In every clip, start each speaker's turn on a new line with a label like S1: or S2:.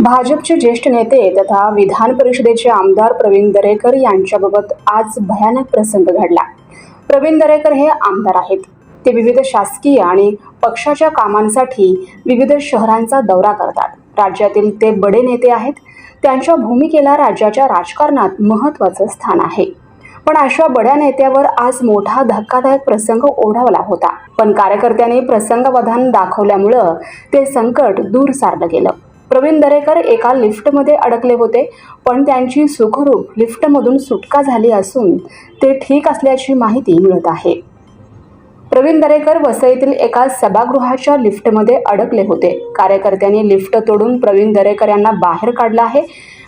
S1: भाजपचे ज्येष्ठ नेते तथा विधान परिषदेचे आमदार प्रवीण दरेकर यांच्याबाबत आज भयानक प्रसंग घडला. प्रवीण दरेकर हे आमदार आहेत. ते विविध शासकीय आणि पक्षाच्या कामांसाठी विविध शहरांचा दौरा करतात. राज्यातील ते बडे नेते आहेत. त्यांच्या भूमिकेला राज्याच्या राजकारणात महत्त्वाचं स्थान आहे. पण अशा बड्या नेत्यावर आज मोठा धक्कादायक प्रसंग ओढावला होता. पण कार्यकर्त्यांनी प्रसंगवधान दाखवल्यामुळं ते संकट दूर सारलं गेलं. प्रवीण दरेकर एका लिफ्टमध्ये अडकले होते पण त्यांची सुखरूप लिफ्टमधून सुटका झाली असून ते ठीक असल्याची माहिती मिळत आहे. प्रवीण दरेकर वसईतील एका सभागृहाच्या लिफ्टमध्ये अडकले होते. कार्यकर्त्यांनी लिफ्ट तोडून प्रवीण दरेकर यांना बाहेर काढलं आहे.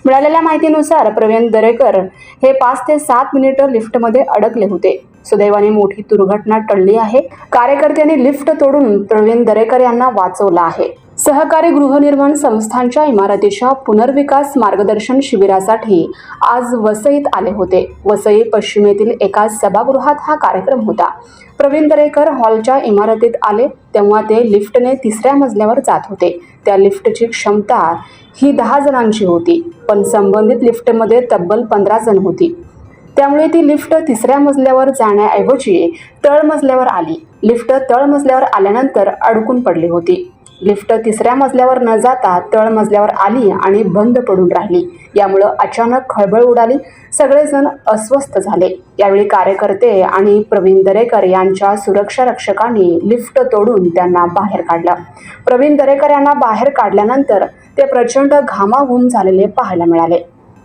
S1: मिळालेल्या माहितीनुसार प्रवीण दरेकर हे पाच ते सात मिनिटं लिफ्टमध्ये अडकले होते. सुदैवाने मोठी दुर्घटना टळली आहे. कार्यकर्त्यांनी लिफ्ट तोडून प्रवीण दरेकर यांना वाचवलं आहे. सहकारी गृहनिर्माण संस्थांच्या इमारतीच्या पुनर्विकास मार्गदर्शन शिबिरासाठी आज वसईत आले होते. वसई पश्चिमेतील एका सभागृहात हा कार्यक्रम होता. प्रवीण दरेकर हॉलच्या इमारतीत आले तेव्हा ते लिफ्टने तिसऱ्या मजल्यावर जात होते. त्या लिफ्टची क्षमता ही दहा जणांची होती पण संबंधित लिफ्टमध्ये तब्बल पंधरा जण होती. त्यामुळे ती लिफ्ट तिसऱ्या मजल्यावर जाण्याऐवजी तळमजल्यावर आली. लिफ्ट तळमजल्यावर आल्यानंतर अडकून पडली होती. लिफ्ट तिसऱ्या मजल्यावर न जाता तळमजल्यावर आली आणि बंद पडून राहिली. यामुळं अचानक खळबळ उडाली. सगळेजण अस्वस्थ झाले. यावेळी कार्यकर्ते आणि प्रवीण दरेकर यांच्या सुरक्षा रक्षकांनी लिफ्ट तोडून त्यांना बाहेर काढलं. प्रवीण दरेकर यांना बाहेर काढल्यानंतर ते प्रचंड घामाघूम झालेले पाहायला मिळाले.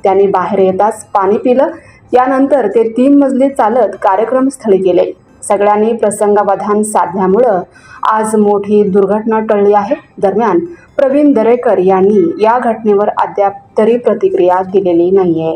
S1: त्यांनी बाहेर येताच पाणी पिलं. यानंतर ते तीन मजली चालत कार्यक्रमस्थळी गेले. सगळ्यांनी प्रसंगावधान साधल्यामुळं आज मोठी दुर्घटना टळली आहे. दरम्यान प्रवीण दरेकर यांनी या घटनेवर अद्याप तरी प्रतिक्रिया दिलेली नाहीये.